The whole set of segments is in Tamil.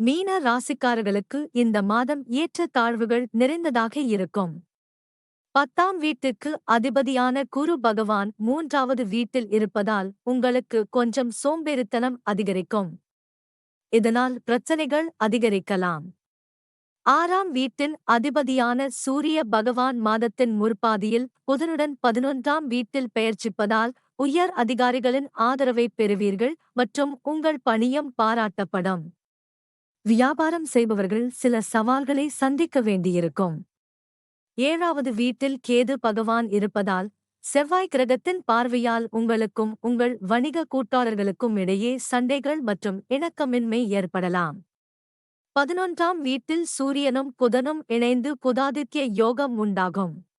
மீன ராசிக்காரர்களுக்கு இந்த மாதம் ஏற்ற தாழ்வுகள் நிறைந்ததாக இருக்கும். பத்தாம் வீட்டுக்கு அதிபதியான குரு பகவான் மூன்றாவது வீட்டில் இருப்பதால் உங்களுக்கு கொஞ்சம் சோம்பேறித்தனம் அதிகரிக்கும். இதனால் பிரச்சனைகள் அதிகரிக்கலாம். ஆறாம் வீட்டின் அதிபதியான சூரிய பகவான் மாதத்தின் முற்பாதியில் புதனுடன் பதினொன்றாம் வீட்டில் பெயர்ச்சிப்பதால் உயர் அதிகாரிகளின் ஆதரவை பெறுவீர்கள் மற்றும் உங்கள் பணியம் பாராட்டப்படும். வியாபாரம் செய்பவர்கள் சில சவால்களை சந்திக்க வேண்டியிருக்கும். ஏழாவது வீட்டில் கேது பகவான் இருப்பதால் செவ்வாய் கிரகத்தின் பார்வையால் உங்களுக்கும் உங்கள் வணிக கூட்டாளர்களுக்கும் இடையே சண்டைகள் மற்றும் இணக்கமின்மை ஏற்படலாம். பதினொன்றாம் வீட்டில் சூரியனும் புதனும் இணைந்து புதாதித்ய யோகம் உண்டாகும்.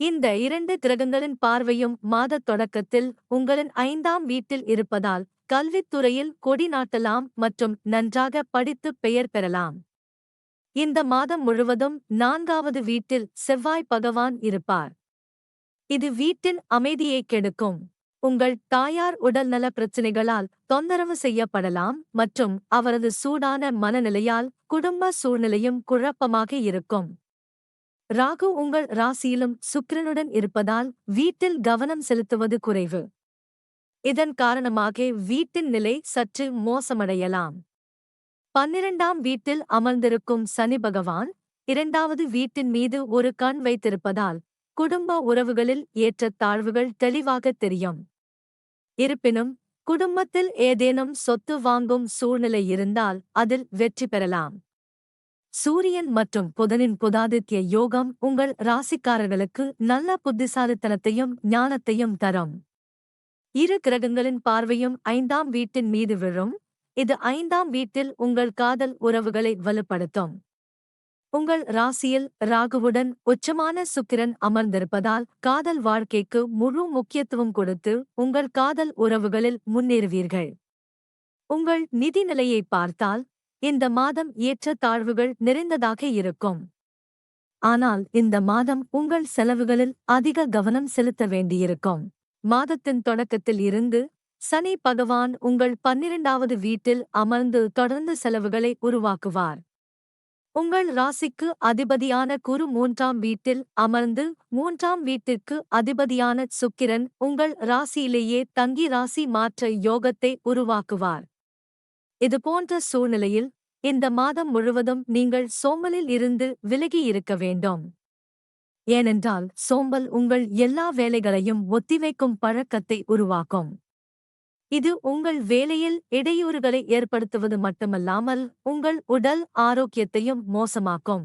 இந்த இரண்டு கிரகங்களின் பார்வையும் மாதத் தொடக்கத்தில் உங்களின் ஐந்தாம் வீட்டில் இருப்பதால் கல்வித்துறையில் கொடி நாட்டலாம் மற்றும் நன்றாக படித்து பெயர் பெறலாம். இந்த மாதம் முழுவதும் நான்காவது வீட்டில் செவ்வாய் பகவான் இருப்பார். இது வீட்டின் அமைதியை கெடுக்கும். உங்கள் தாயார் உடல்நல பிரச்சினைகளால் தொந்தரவு செய்யப்படலாம் மற்றும் அவரது சூடான மனநிலையால் குடும்ப சூழ்நிலையும் குழப்பமாக இருக்கும். ராகு உங்கள் ராசியிலும் சுக்கிரனுடன் இருப்பதால் வீட்டில் கவனம் செலுத்துவது குறைவு. இதன் காரணமாக வீட்டின் நிலை சற்று மோசமடையலாம். பன்னிரண்டாம் வீட்டில் அமர்ந்திருக்கும் சனி பகவான் இரண்டாவது வீட்டின் மீது ஒரு கண் வைத்திருப்பதால் குடும்ப உறவுகளில் ஏற்ற தாழ்வுகள் தெளிவாக தெரியும். இருப்பினும் குடும்பத்தில் ஏதேனும் சொத்து வாங்கும் சூழ்நிலை இருந்தால் அதில் வெற்றி பெறலாம். சூரியன் மற்றும் புதனின் புதாதித்ய யோகம் உங்கள் ராசிக்காரர்களுக்கு நல்ல புத்திசாலித்தனத்தையும் ஞானத்தையும் தரும். இரு கிரகங்களின் பார்வையும் ஐந்தாம் வீட்டின் மீது விழும். இது ஐந்தாம் வீட்டில் உங்கள் காதல் உறவுகளை வலுப்படுத்தும். உங்கள் ராசியில் ராகுவுடன் உச்சமான சுக்கிரன் அமர்ந்திருப்பதால் காதல் வாழ்க்கைக்கு முழு முக்கியத்துவம் கொடுத்து உங்கள் காதல் உறவுகளில் முன்னேறுவீர்கள். உங்கள் நிதி நிலையை பார்த்தால் இந்த மாதம் ஏற்ற தாழ்வுகள் நிறைந்ததாக இருக்கும். ஆனால் இந்த மாதம் உங்கள் செலவுகளில் அதிக கவனம் செலுத்த வேண்டியிருக்கும். மாதத்தின் தொடக்கத்தில் இருந்து சனி பகவான் உங்கள் பன்னிரண்டாவது வீட்டில் அமர்ந்து தொடர்ந்து செலவுகளை உருவாக்குவார். உங்கள் ராசிக்கு அதிபதியான குரு மூன்றாம் வீட்டில் அமர்ந்து மூன்றாம் வீட்டிற்கு அதிபதியான சுக்கிரன் உங்கள் ராசியிலேயே தங்கி ராசி மாற்ற யோகத்தை உருவாக்குவார். இதுபோன்ற சூழ்நிலையில் இந்த மாதம் முழுவதும் நீங்கள் சோம்பலில் இருந்து விலகி இருக்க வேண்டும். ஏனென்றால் சோம்பல் உங்கள் எல்லா வேலைகளையும் ஒத்திவைக்கும் பழக்கத்தை உருவாக்கும். இது உங்கள் வேலையில் இடையூறுகளை ஏற்படுத்துவது மட்டுமல்லாமல் உங்கள் உடல் ஆரோக்கியத்தையும் மோசமாக்கும்.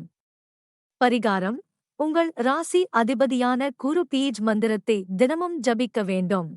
பரிகாரம் உங்கள் ராசி அதிபதியான குரு பீஜ் மந்திரத்தை தினமும் ஜபிக்க வேண்டும்.